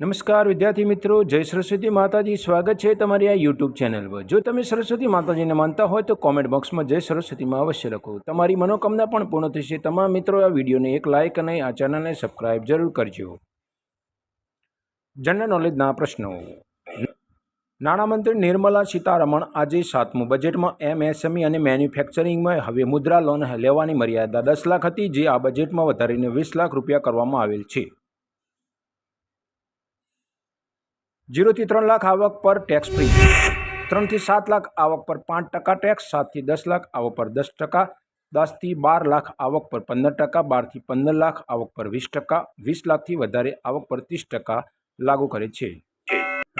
નમસ્કાર વિદ્યાર્થી મિત્રો, જય સરસ્વતી માતાજી. સ્વાગત છે તમારી આ યુટ્યુબ ચેનલ પર. જો તમે સરસ્વતી માતાજીને માનતા હોય તો કોમેન્ટ બોક્સમાં જય સરસ્વતીમાં અવશ્ય લખો. તમારી મનોકામના પણ પૂર્ણ થશે. તમામ મિત્રો આ વિડીયોને એક લાઇક અને આ ચેનલને સબસ્ક્રાઇબ જરૂર કરજો. જનરલ નોલેજના પ્રશ્નો. નાણામંત્રી નિર્મલા સીતારમણ આજે સાતમું બજેટમાં એમએસએમઈ અને મેન્યુફેક્ચરિંગમાં હવે મુદ્રા લોન લેવાની મર્યાદા દસ લાખ હતી, જે આ બજેટમાં વધારીને વીસ લાખ રૂપિયા કરવામાં આવેલ છે. જીરોથી ત્રણ લાખ આવક પર ટેક્સ ફ્રી ત્રણથી સાત લાખ આવક પર પાંચ ટકા ટેક્સ સાતથી દસ લાખ આવક પર દસ ટકા, દસથી બાર લાખ આવક પર પંદર ટકા, બારથી પંદર લાખ આવક પર વીસ ટકા, વીસ લાખથી વધારે આવક પર ત્રીસ ટકા લાગુ કરે છે.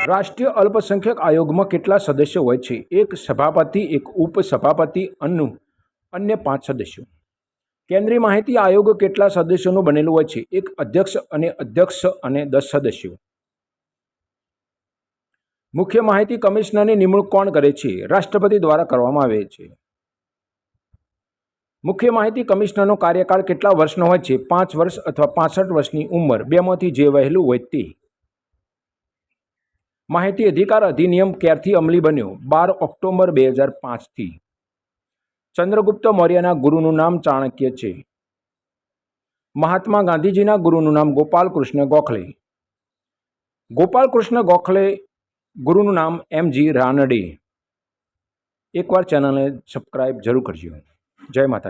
રાષ્ટ્રીય અલ્પસંખ્યક આયોગમાં કેટલા સદસ્યો હોય છે? એક સભાપતિ, એક ઉપસભાપતિ અન્નુ અન્ય પાંચ સદસ્યો. કેન્દ્રીય માહિતી આયોગ કેટલા સદસ્યોનું બનેલું હોય છે? એક અધ્યક્ષ, અને અધ્યક્ષ, અને દસ સદસ્યો. મુખ્ય માહિતી કમિશનરની નિમણૂક કોણ કરે છે? રાષ્ટ્રપતિ દ્વારા કરવામાં આવે છે. મુખ્ય માહિતી કમિશનરનો કાર્યકાળ કેટલા વર્ષનો હોય છે? પાંચ વર્ષ અથવા પાસઠ વર્ષની ઉંમર. બેમાંથી જે વહેલું હોય તે. માહિતી અધિકાર અધિનિયમ ક્યારથી અમલી બન્યો? બાર ઓક્ટોબર બે હજાર પાંચથી. ચંદ્રગુપ્ત મૌર્યના ગુરુનું નામ ચાણક્ય છે. મહાત્મા ગાંધીજીના ગુરુનું નામ ગોપાલ કૃષ્ણ ગોખલે. ગોપાલ કૃષ્ણ ગોખલે ગુરુનું નામ એમ જી રાનડે. એકવાર ચેનલને સબસ્ક્રાઈબ જરૂર કરજો. જય માતાજી.